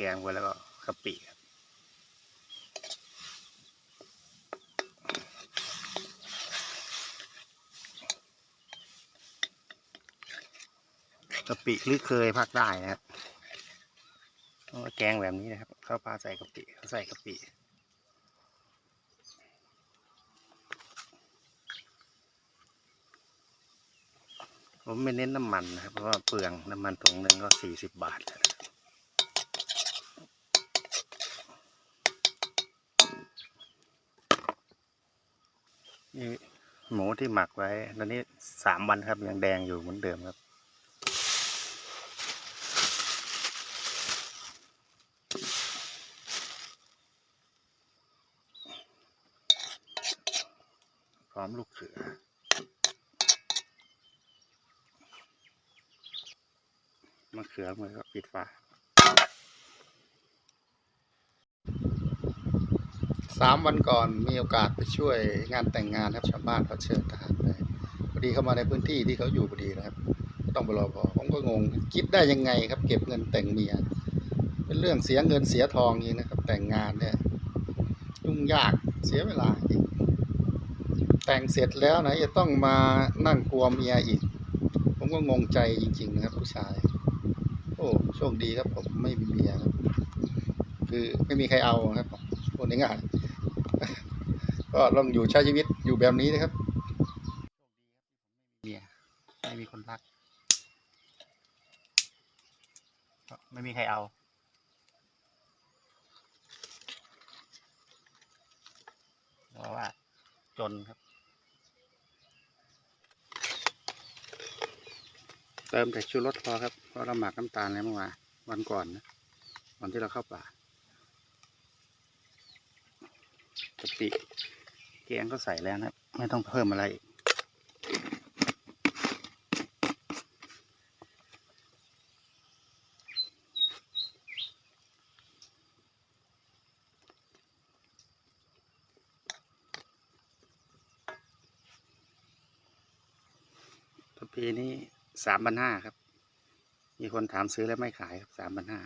กแกงไว้แล้วก็กะปิครับกะปิหรือเคยภาคใต้นะครับเพราแกงแบบนี้นะครับข้าวปลาใส่กะปิเขาใส่กะปิผมไม่เน้นน้ำมันนะครับเพราะว่าเปลืองน้ำมันถุงหนึ่งก็สี่สิบบาทแล้ว นี่หมูที่หมักไว้ ตอนนี้สามวันครับยังแดงอยู่เหมือนเดิมครับ พร้อมลูกเขือมะเขือมือก็ปิดฝา สามวันก่อนมีโอกาสไปช่วยงานแต่งงานครับชาวบ้านเขาเชิญทหารไปพอดีเข้ามาในพื้นที่ที่เขาอยู่พอดีนะครับก็ต้องไปรอพอผมก็งงคิดได้ยังไงครับ เก็บเงินแต่งเมีย เป็นเรื่องเสียเงินเสียทองจริงนะครับ แต่งงานเนี่ยยุ่งยากเสียเวลาอีกแต่งเสร็จแล้วนะจะต้องมานั่งกลัวเมียอีก ผมก็งงใจจริง ๆ นะครับ ผู้ชาย โอ้โชคดีครับผมไม่มีเมียครับคือไม่มีใครเอาครับผมพูดง่ายๆ ก็ลองอยู่ใช้ชีวิตอยู่แบบนี้นะครับเมียไม่มีคนรักก็ไม่มีใครเอาเพราะว่า จนครับ เติมแต่ชูรสพอครับ เพราะเราหมักน้ำตาลแล้วเมื่อวานวันก่อนนะวันที่เราเข้าป่ากะปิแกงก็ใส่แล้วนะครับไม่ต้องเพิ่มอะไรอีกกะปินี้สามพันห้าครับ มีคนถามซื้อแล้วไม่ขายครับสามพันห้า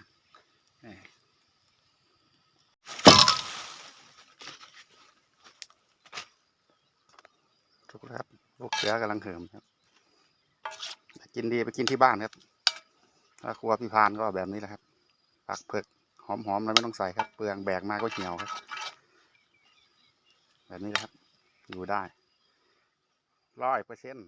ุกแล้วครับ ลูกเสือกำลังเหิมครับ กินดีไปกินที่บ้านครับถ้าครัวพี่พานก็แบบนี้แหละครับ ผักเผือกหอมๆเราไม่ต้องใส่ครับ เปลืองแบกมาก็เหี่ยวครับ แบบนี้แหละครับ อยู่ได้ร้อยเปอร์เซ็นต์